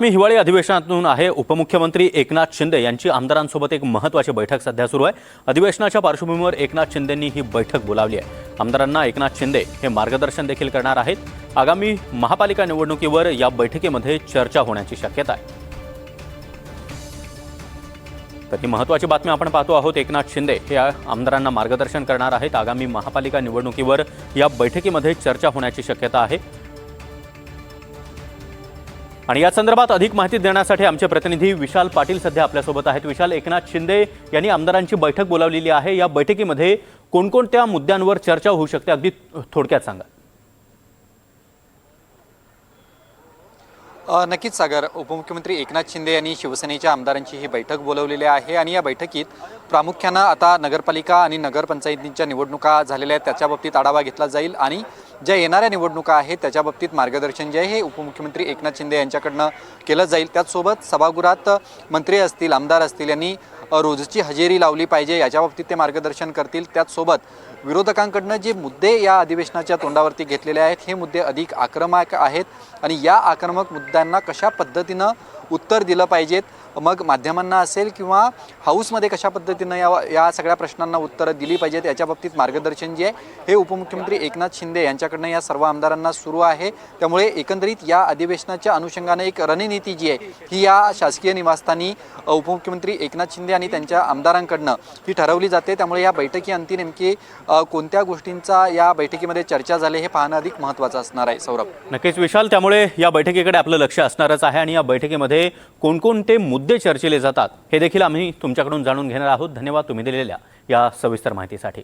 मी हिवाळी अधिवेशनातून आहे. उपमुख्यमंत्री एकनाथ शिंदे यांची आमदारांसोबत एक महत्त्वाची बैठक सध्या सुरू आहे. अधिवेशनाच्या पार्श्वभूमीवर एकनाथ शिंदेंनी ही बैठक बोलावली आहे. आमदारांना एकनाथ शिंदे हे मार्गदर्शन देखील करणार आहेत. आगामी महापालिका निवडणुकीवर या बैठकीमध्ये चर्चा होण्याची शक्यता आहे. तर ही महत्त्वाची बातमी आपण पाहतो आहोत. एकनाथ शिंदे हे या आमदारांना मार्गदर्शन करणार आहेत. आगामी महापालिका निवडणुकीवर या बैठकीमध्ये चर्चा होण्याची शक्यता आहे. आणि या संदर्भात अधिक माहिती देण्यासाठी आमचे प्रतिनिधी विशाल पाटील सध्या आपल्यासोबत आहेत. विशाल एकनाथ शिंदे यांनी आमदारांची बैठक बोलावलेली आहे. या बैठकीमध्ये कोणकोणत्या मुद्द्यांवर चर्चा होऊ शकते? अगदी थोडक्यात सांगा. नक्कीच सागर. उपमुख्यमंत्री एकनाथ शिंदे यांनी शिवसेनेच्या आमदारांची ही बैठक बोलवलेली आहे आणि या बैठकीत प्रामुख्यानं आता नगरपालिका आणि नगरपंचायतींच्या निवडणुका झालेल्या आहेत. त्याच्या बाबतीत आढावा घेतला जाईल आणि ज्या येणाऱ्या निवडणुका आहेत त्याच्या बाबतीत मार्गदर्शन जे आहे हे उपमुख्यमंत्री एकनाथ शिंदे यांच्याकडनं केलं जाईल. त्याचसोबत सभागृहात मंत्री असतील आमदार असतील यांनी रोजची हजेरी लावली पाहिजे याच्या बाबतीत ते मार्गदर्शन करतील. त्याचसोबत विरोधकांकडनं जे मुद्दे या अधिवेशनाच्या तोंडावरती घेतलेले आहेत हे मुद्दे अधिक आक्रमक आहेत आणि या आक्रमक मुद्द्यांना कशा पद्धतीनं उत्तर दिलं पाहिजेत? मग माध्यमांना असेल किंवा हाऊसमध्ये कशा पद्धतीनं या या सगळ्या प्रश्नांना उत्तरं दिली पाहिजेत याच्या बाबतीत मार्गदर्शन जे आहे हे उपमुख्यमंत्री एकनाथ शिंदे यांच्याकडनं या सर्व आमदारांना सुरू आहे. त्यामुळे एकंदरीत या अधिवेशनाच्या अनुषंगाने एक रणनीती जी आहे ही या शासकीय निवासस्थानी उपमुख्यमंत्री एकनाथ शिंदे आणि त्यांच्या आमदारांकडनं ही ठरवली जाते. त्यामुळे या बैठकीअंती नेमकी कोणत्या गोष्टींचा या बैठकीमध्ये चर्चा झाली हे पाहणं अधिक महत्त्वाचं असणार आहे. सौरभ. नक्कीच विशाल त्यामुळे या बैठकीकडे आपलं लक्ष असणारच आहे आणि या बैठकीमध्ये कोणकोणते मुद्दे चर्चिले जातात हे देखील आम्ही तुमच्याकडून जाणून घेणार आहोत. धन्यवाद तुम्ही दिलेल्या या सविस्तर माहितीसाठी.